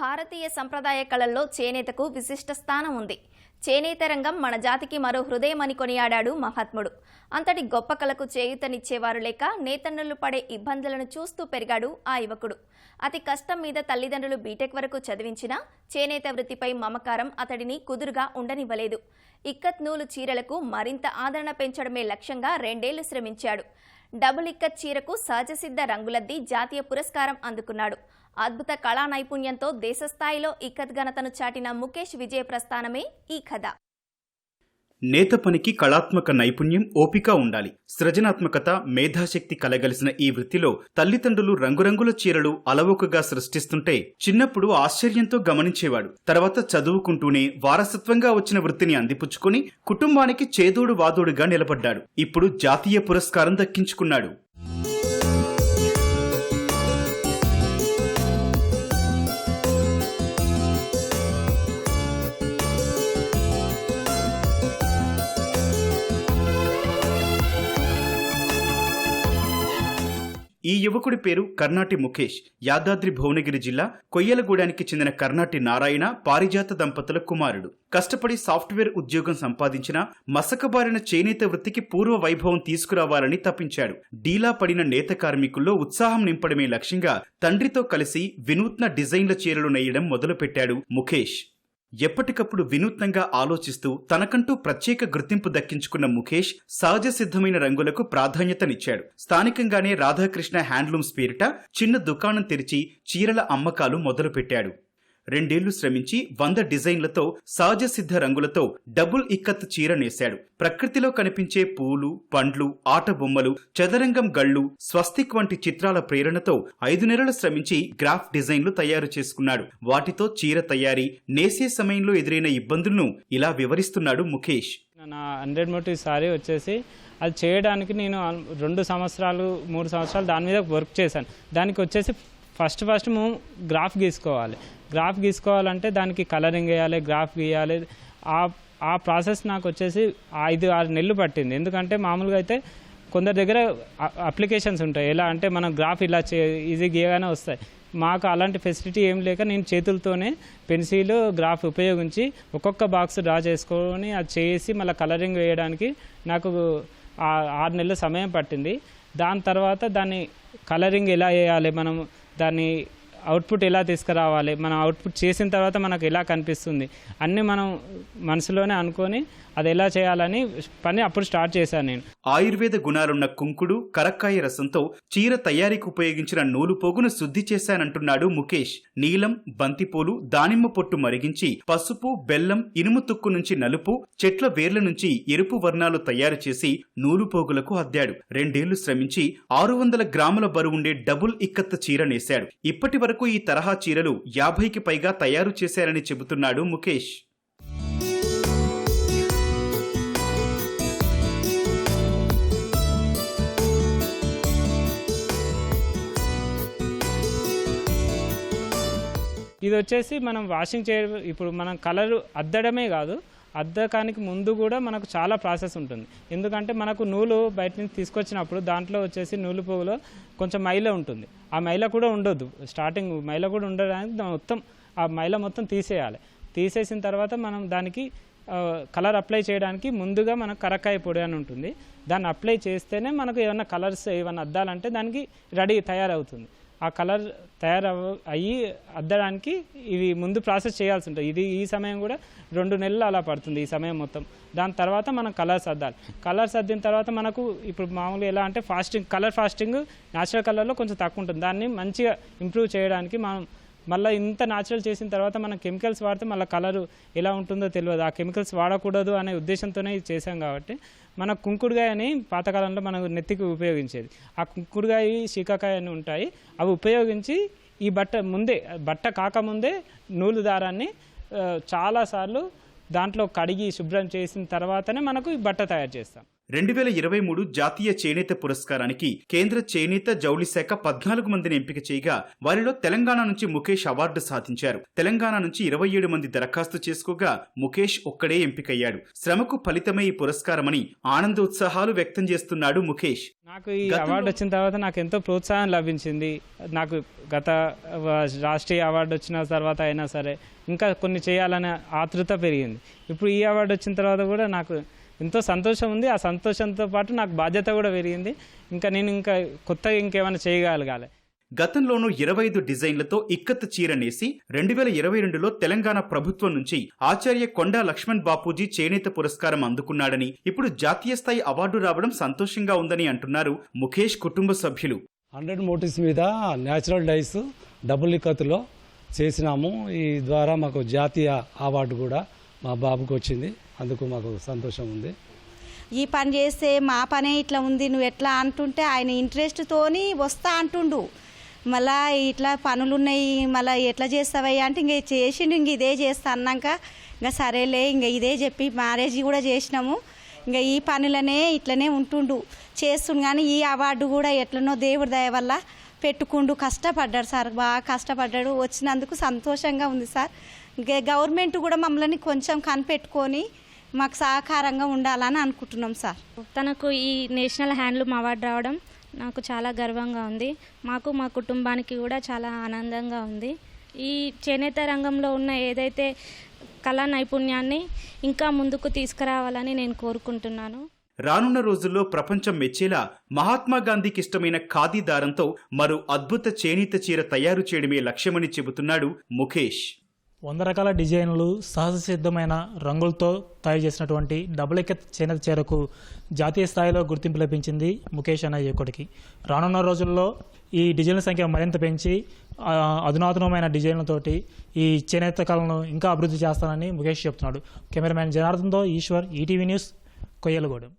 భారతీయ సంప్రదాయ కళల్లో చేనేతకు విశిష్ట స్థానం ఉంది. చేనేత రంగం మన జాతికి మరో హృదయమని కొనియాడాడు మహాత్ముడు. అంతటి గొప్ప కళకు చేయూతనిచ్చేవారు లేక నేతన్నులు పడే ఇబ్బందులను చూస్తూ పెరిగాడు ఆ యువకుడు. అతి కష్టం మీద తల్లిదండ్రులు బీటెక్ వరకు చదివించినా చేనేత వృత్తిపై మమకారం అతడిని కుదురుగా ఉండనివ్వలేదు. ఇక్కత్ నూలు చీరలకు మరింత ఆదరణ పెంచడమే లక్ష్యంగా రెండేళ్ళు శ్రమించాడు. డబుల్ ఇక్కత్ చీరకు సహజసిద్ధ రంగులద్ది జాతీయ పురస్కారం అందుకున్నాడు. అద్భుత కళా నైపుణ్యంతో దేశస్థాయిలో ఇక్కత్ ఘనతను చాటిన ముఖేష్ విజయ ప్రస్థానమే ఈ కథ. నేత పనికి కళాత్మక నైపుణ్యం ఓపిక ఉండాలి. సృజనాత్మకత మేధాశక్తి కలగలిసిన ఈ వృత్తిలో తల్లిదండ్రులు రంగురంగుల చీరలు అలవోకగా సృష్టిస్తుంటే చిన్నప్పుడు ఆశ్చర్యంతో గమనించేవాడు. తర్వాత చదువుకుంటూనే వారసత్వంగా వచ్చిన వృత్తిని అందిపుచ్చుకొని కుటుంబానికి చేదోడు వాదోడుగా నిలబడ్డాడు. ఇప్పుడు జాతీయ పురస్కారం దక్కించుకున్నాడు. ఈ యువకుడి పేరు కర్ణాటి ముఖేష్. యాదాద్రి భువనగిరి జిల్లా కొయ్యలగూడానికి చెందిన కర్ణాటి నారాయణ పారిజాత దంపతుల కుమారుడు. కష్టపడి సాఫ్ట్వేర్ ఉద్యోగం సంపాదించిన మసకబారిన చేనేత వృత్తికి పూర్వ వైభవం తీసుకురావాలని తప్పించాడు డీలా పడిన నేత కార్మికుల్లో ఉత్సాహం నింపడమే లక్ష్యంగా తండ్రితో కలిసి వినూత్న డిజైన్ల చీరలు నేయడం మొదలుపెట్టాడు ముఖేష్. ఎప్పటికప్పుడు వినూత్నంగా ఆలోచిస్తూ తనకంటూ ప్రత్యేక గుర్తింపు దక్కించుకున్న ముఖేష్ సహజ సిద్ధమైన రంగులకు ప్రాధాన్యతనిచ్చాడు. స్థానికంగానే రాధాకృష్ణ హ్యాండ్లూమ్స్ పేరిట చిన్న దుకాణం తెరిచి చీరల అమ్మకాలు మొదలుపెట్టాడు. రెండేళ్ళు శ్రమించి వంద డిజైన్లతో సహజ సిద్ధ రంగులతో డబుల్ ఇక్కత్ చీర నేశాడు. ప్రకృతిలో కనిపించే పూలు పండ్లు ఆట బొమ్మలు చదరంగం గళ్ళు స్వస్తిక్ వంటి చిత్రాల ప్రేరణతో ఐదు నెలలు శ్రమించి గ్రాఫ్ డిజైన్లు తయారు చేసుకున్నాడు. వాటితో చీర తయారీ నేసే సమయంలో ఎదురైన ఇబ్బందులను ఇలా వివరిస్తున్నాడు ముఖేష్. నా హండ్రెడ్ మోటివ్ సారీ వచ్చేసి అది చేయడానికి నేను రెండు సంవత్సరాలు మూడు సంవత్సరాలు దాని మీద వర్క్ చేశాను. దానికి వచ్చేసి ఫస్ట్ ఫస్ట్ మేము గ్రాఫ్ గీసుకోవాలి. గ్రాఫ్ గీసుకోవాలంటే దానికి కలరింగ్ వేయాలి గ్రాఫ్ గీయాలి. ఆ ఆ ప్రాసెస్ నాకు వచ్చేసి ఐదు ఆరు నెలలు పట్టింది. ఎందుకంటే మామూలుగా అయితే కొందరి దగ్గర అప్లికేషన్స్ ఉంటాయి. ఎలా అంటే మనం గ్రాఫ్ ఇలా చే ఈజీ గీయగానే వస్తాయి. మాకు అలాంటి ఫెసిలిటీ ఏం లేక నేను చేతులతోనే పెన్సిల్ గ్రాఫ్ ఉపయోగించి ఒక్కొక్క బాక్స్ డ్రా చేసుకొని అది చేసి మళ్ళీ కలరింగ్ వేయడానికి నాకు ఆరు నెలల సమయం పట్టింది. దాని తర్వాత దాన్ని కలరింగ్ ఎలా వేయాలి మనం దాన్ని అవుట్పుట్ ఎలా తీసుకురావాలి? మనం అవుట్పుట్ చేసిన తర్వాత మనకు ఎలా కనిపిస్తుంది? అన్నీ మనం మనసులోనే అనుకొని అది ఎలా చేయాలని పని అప్పుడు స్టార్ట్ చేశాను నేను. ఆయుర్వేద గుణాలున్న కుంకుడు కరక్కాయ రసంతో చీర తయారీకి ఉపయోగించిన నూలు పోగును శుద్ధి చేశానంటున్నాడు ముఖేష్. నీలం బంతిపూలు దానిమ్మ పొట్టు మరిగించి పసుపు బెల్లం ఇనుము తుక్కు నుంచి నలుపు చెట్ల వేర్ల నుంచి ఎరుపు వర్ణాలు తయారు చేసి నూలు పోగులకు అద్దాడు. రెండేళ్ళు శ్రమించి ఆరు వందల గ్రాముల బరువుండే డబుల్ ఇక్కత్త చీర నేశాడు. ఇప్పటి వరకు ఈ తరహా చీరలు యాభైకి పైగా తయారు చేశారని చెబుతున్నాడు ముఖేష్. ఇది వచ్చేసి మనం వాషింగ్ చే ఇప్పుడు మనం కలర్ అద్దడమే కాదు అద్దకానికి ముందు కూడా మనకు చాలా ప్రాసెస్ ఉంటుంది. ఎందుకంటే మనకు నూలు బయట నుంచి తీసుకొచ్చినప్పుడు దాంట్లో వచ్చేసి నూలు పోగులో కొంచెం మైల ఉంటుంది. ఆ మైల కూడా ఉండొద్దు. స్టార్టింగ్ మైల కూడా ఉండడానికి మొత్తం ఆ మైల మొత్తం తీసేయాలి. తీసేసిన తర్వాత మనం దానికి కలర్ అప్లై చేయడానికి ముందుగా మనకు కరక్కాయ పొడి అని ఉంటుంది. దాన్ని అప్లై చేస్తేనే మనకు ఏమైనా కలర్స్ ఏమైనా అద్దాలంటే దానికి రెడీ తయారవుతుంది. ఆ కలర్ తయారవ అయ్యి అద్దడానికి ఇవి ముందు ప్రాసెస్ చేయాల్సి ఉంటుంది. ఇది ఈ సమయం కూడా రెండు నెలలు అలా పడుతుంది ఈ సమయం మొత్తం. దాని తర్వాత మనం కలర్స్ అద్దాలి కలర్స్ అద్దిన తర్వాత మనకు ఇప్పుడు మామూలుగా ఎలా అంటే ఫాస్టింగ్ కలర్ ఫాస్టింగ్ న్యాచురల్ కలర్లో కొంచెం తక్కువ ఉంటుంది. దాన్ని మంచిగా ఇంప్రూవ్ చేయడానికి మనం మళ్ళీ ఇంత న్యాచురల్ చేసిన తర్వాత మనం కెమికల్స్ వాడితే మళ్ళీ కలరు ఎలా ఉంటుందో తెలియదు. ఆ కెమికల్స్ వాడకూడదు అనే ఉద్దేశంతోనే ఇది చేసాం కాబట్టి మన కుంకుడుగాయ అని పాతకాలంలో మనం నెత్తికి ఉపయోగించేది. ఆ కుంకుడుగాయ శీకాకాయ అని ఉంటాయి. అవి ఉపయోగించి ఈ బట్ట ముందే బట్ట కాకముందే నూలు దారాన్ని చాలాసార్లు దాంట్లో కడిగి శుభ్రం చేసిన తర్వాతనే మనకు ఈ బట్ట తయారు చేస్తాం. రెండు వేల ఇరవై మూడు జాతీయ చేనేత పురస్కారానికి కేంద్ర చేనేత జౌళి శాఖ పద్నాలుగు మందిని ఎంపిక చేయగా వారిలో తెలంగాణ నుంచి ముఖేష్ అవార్డు సాధించారు. తెలంగాణ నుంచి ఇరవై ఏడు మంది దరఖాస్తు చేసుకోగా ముఖేష్ ఒక్కడే ఎంపికయ్యాడు. శ్రమకు ఫలితమే ఈ పురస్కారమని ఆనందోత్సాహాలు వ్యక్తం చేస్తున్నాడు ముఖేష్. నాకు ఈ అవార్డు వచ్చిన తర్వాత నాకు ఎంతో ప్రోత్సాహం లభించింది. నాకు గత రాష్ట్రీయ అవార్డు వచ్చిన తర్వాత అయినా సరే ఇంకా కొన్ని చేయాలనే ఆతృత పెరిగింది. ఇప్పుడు ఈ అవార్డు వచ్చిన తర్వాత కూడా నాకు ఎంతో సంతోషం ఉంది. ఆ సంతోషంతో పాటు నాకు బాధ్యత కూడా పెరిగింది. ఇంకా నేను ఇంకా కొత్తగా ఇంకేమైనా చేయగలగాలి. గతంలోనూ ఇరవై ఐదు డిజైన్లతో ఇక్కత్ చీర నేసి రెండు వేల ఇరవై రెండులో తెలంగాణ ప్రభుత్వం నుంచి ఆచార్య కొండా లక్ష్మణ్ బాపూజీ చేనేత పురస్కారం అందుకున్నాడని ఇప్పుడు జాతీయ స్థాయి అవార్డు రావడం సంతోషంగా ఉందని అంటున్నారు ముఖేష్ కుటుంబ సభ్యులు. హండ్రెడ్ మోటివ్స్ మీద న్యాచురల్ డైస్ డబుల్ ఇక్కత్తులో చేసినాము. ఈ ద్వారా మాకు జాతీయ అవార్డు కూడా మా బాబుకు వచ్చింది. అందుకు మాకు సంతోషం ఉంది. ఈ పని చేస్తే మా పనే ఇట్లా ఉంది నువ్వు ఎట్లా అంటుంటే ఆయన ఇంట్రెస్ట్తోని వస్తా అంటుండు. మళ్ళా ఇట్లా పనులు ఉన్నాయి మళ్ళీ ఎట్లా చేస్తావయ్యా అంటే ఇంక చేసిండు ఇంక ఇదే చేస్తా అన్నాక ఇంకా సరేలే ఇంక ఇదే చెప్పి మ్యారేజ్ కూడా చేసినాము. ఇంకా ఈ పనులనే ఇట్లనే ఉంటుండు. చేస్తుండు కానీ ఈ అవార్డు కూడా ఎట్లనో దేవుడి దయ వల్ల పెట్టుకుండు. కష్టపడ్డాడు సార్ బాగా కష్టపడ్డాడు. వచ్చినందుకు సంతోషంగా ఉంది సార్. గవర్నమెంట్ కూడా మమ్మల్ని కొంచెం కనిపెట్టుకొని మాకు సహకారంగా ఉండాలని అనుకుంటున్నాం సార్. తనకు ఈ నేషనల్ హ్యాండ్లూమ్ అవార్డు రావడం నాకు చాలా గర్వంగా ఉంది. మాకు మా కుటుంబానికి కూడా చాలా ఆనందంగా ఉంది. ఈ చేనేత రంగంలో ఉన్న ఏదైతే కళా నైపుణ్యాన్ని ఇంకా ముందుకు తీసుకురావాలని నేను కోరుకుంటున్నాను. రానున్న రోజుల్లో ప్రపంచం మెచ్చేలా మహాత్మా గాంధీకి ఇష్టమైన ఖాదీ దారంతో మరో అద్భుత చేనేత చీర తయారు చేయడమే లక్ష్యమని చెబుతున్నాడు ముఖేష్. వంద రకాల డిజైన్లు సహజ సిద్ధమైన రంగులతో తయారు చేసినటువంటి డబుల్ ఎక్క చేనేత చీరకు జాతీయ స్థాయిలో గుర్తింపు లభించింది ముఖేష్ అనే యువకుడికి. రానున్న రోజుల్లో ఈ డిజైన్ల సంఖ్య మరింత పెంచి అధునాతనమైన డిజైన్లతోటి ఈ చేనేత కళను ఇంకా అభివృద్ధి చేస్తానని ముఖేష్ చెప్తున్నాడు. కెమెరామ్యాన్ జనార్దన్తో ఈశ్వర్ ఈటీవీ న్యూస్ కొయ్యలగూడెం.